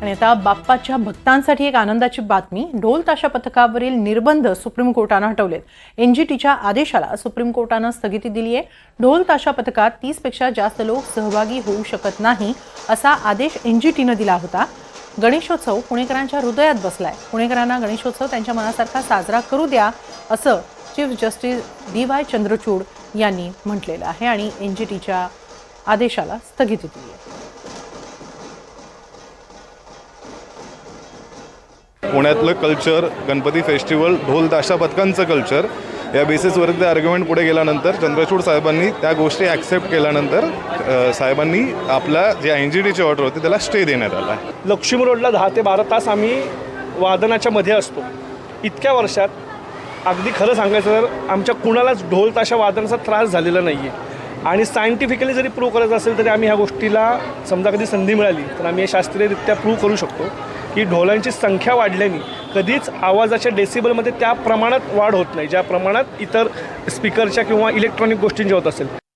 आणि आता बाप्पाच्या भक्तांसाठी एक आनंदाची बातमी. ढोल ताशा पथकावरील निर्बंध सुप्रीम कोर्टानं हटवलेत. एनजीटीच्या आदेशाला सुप्रीम कोर्टानं स्थगिती दिली आहे. ढोल ताशा पथकात तीसपेक्षा जास्त लोक सहभागी होऊ शकत नाही असा आदेश एनजीटीनं दिला होता. गणेशोत्सव पुणेकरांच्या हृदयात बसलाय. पुणेकरांना गणेशोत्सव त्यांच्या मनासारखा साजरा करू द्या असं chief justice D Y Chandrachud यांनी म्हटलेलं आहे आणि एनजीटीच्या आदेशाला स्थगिती दिली आहे. पुण्यातलं कल्चर गणपती फेस्टिवल ढोल ताशा पथकांचं कल्चर या बेसिसवरती आर्ग्युमेंट पुढे गेल्यानंतर चंद्रचूड साहेबांनी त्या गोष्टी ॲक्सेप्ट केल्यानंतर साहेबांनी आपला जे एन जी डीची ऑर्डर होती त्याला स्टे देण्यात आला. लक्ष्मी रोडला दहा ते बारा तास आम्ही वादनाच्या मध्ये असतो. इतक्या वर्षात अगदी खरं सांगायचं तर आमच्या कुणालाच ढोल ताशा वादनाचा त्रास झालेला नाही आहे आणि सायंटिफिकली जरी प्रूव्ह करायचं असेल तरी आम्ही ह्या गोष्टीला समजा कधी संधी मिळाली तर आम्ही हे शास्त्रीयरित्या प्रूव्ह करू शकतो. की ढोलांची संख्या वाढल्याने कधीच आवाजाच्या डेसिबलमध्ये त्या प्रमाणात वाढ होत नाही. ज्या प्रमाणात इतर स्पीकरच्या किंवा इलेक्ट्रॉनिक गोष्टींच्या होत असेल.